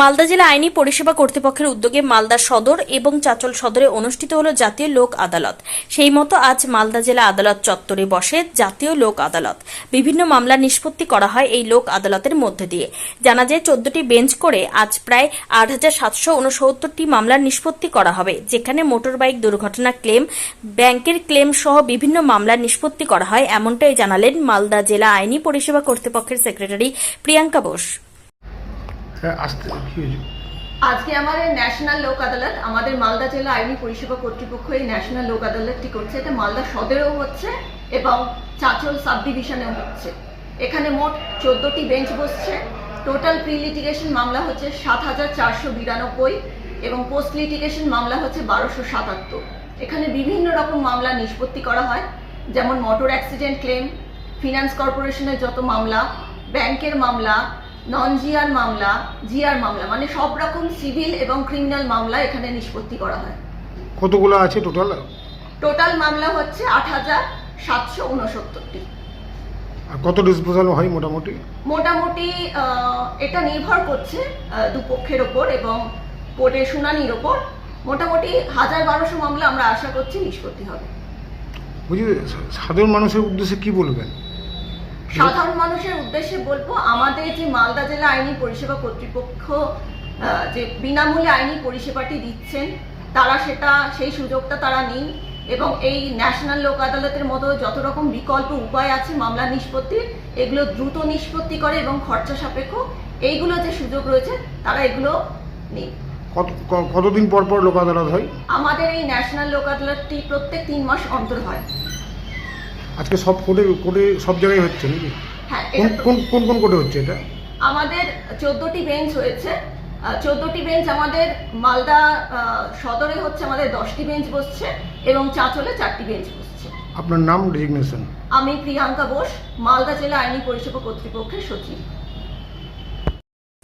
মালদা জেলা আইনি পরিষেবা কর্তৃপক্ষের উদ্যোগে মালদা সদর এবং চাচল সদরে অনুষ্ঠিত হল জাতীয় লোক আদালত। সেই মতো আজ মালদা জেলা আদালত চত্বরে বসে জাতীয় লোক আদালত। বিভিন্ন মামলা নিষ্পত্তি করা হয় এই লোক আদালতের মধ্যে দিয়ে। জানা যায়, চোদ্দটি বেঞ্চ করে আজ প্রায় আট হাজার সাতশো উনসত্তরটি মামলার নিষ্পত্তি করা হবে, যেখানে মোটরবাইক দুর্ঘটনা ক্লেম, ব্যাংকের ক্লেম সহ বিভিন্ন মামলার নিষ্পত্তি করা হয়, এমনটাই জানালেন মালদা জেলা আইনি পরিষেবা কর্তৃপক্ষের সেক্রেটারি প্রিয়াঙ্কা বোস। আসতে কি হয়েছে? আজকে আমাদের ন্যাশনাল লোক আদালত, আমাদের মালদা জেলা আইনি পরিষেবা কর্তৃপক্ষ এই ন্যাশনাল লোক আদালতটি করছে। এটা মালদা সদরেও হচ্ছে এবং চাচল সাব ডিভিশনেও হচ্ছে। এখানে মোট চোদ্দটি বেঞ্চ বসছে। টোটাল প্রি লিটিগেশন মামলা হচ্ছে সাত হাজার চারশো বিরানব্বই এবং পোস্ট লিটিগেশন মামলা হচ্ছে বারোশো সাতাত্তর। এখানে বিভিন্ন রকম মামলা নিষ্পত্তি করা হয়, যেমন মোটর অ্যাক্সিডেন্ট ক্লেম ফিনান্স কর্পোরেশনের যত মামলা ব্যাংকের মামলা নন জিআর মামলা জিআর মামলা মানে সব রকম সিভিল এবং ক্রিমিনাল মামলা এখানে নিষ্পত্তি করা হয়। কতগুলো আছে টোটাল? টোটাল মামলা হচ্ছে আট হাজার সাতশো উনসত্তরটি। আর কত ডিসপোজাল হয় মোটামুটি? মোটামুটি এটা নির্ভর করছে দুপক্ষের ওপর এবং কোর্টের শুনানির ওপর। মোটামুটি হাজার বারোশো মামলা আমরা আশা করছি নিষ্পত্তি হবে। বুঝলি সাধারণ মানুষের উদ্দেশ্যে কি বলবেন? সাধারণ মানুষের উদ্দেশ্যে বলব আমাদের যে মালদা জেলা আইনি পরিষেবা কর্তৃপক্ষ যে বিনামূল্যে আইনি পরিষেবাটি দিচ্ছেন তারা সেটা সেই সুযোগটা তারা নিন এবং এই ন্যাশনাল লোক আদালতের মতো যত রকম বিকল্প উপায় আছে মামলা নিষ্পত্তির এগুলো দ্রুত নিষ্পত্তি করে এবং খরচা সাপেক্ষ এইগুলো যে সুযোগ রয়েছে তারা এগুলো ক- কতদিন পর পর লোক আদালত হয়? আমাদের এই ন্যাশনাল লোক আদালতটি প্রত্যেক তিন মাস অন্তর হয়। আজকে সব কোর্টে কোর্টে সব জায়গায় হচ্ছে নাকি? হ্যাঁ কোন এটা কোন কোন কোন কোর্টে হচ্ছে এটা? আমাদের চোদ্দটি বেঞ্চ হয়েছে। চোদ্দটি বেঞ্চ আমাদের মালদা আহ, সদরে হচ্ছে আমাদের দশটি বেঞ্চ বসছে এবং চাঁচলে চারটি বেঞ্চ বসছে। আপনার নাম ডেজিগনেশন আমি প্রিয়াঙ্কা বোস মালদা জেলা আইনি পরিষেবা কর্তৃপক্ষের সচিব।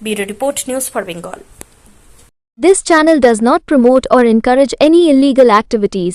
Bureau report news for Bengal. This channel does not promote or encourage any illegal activities.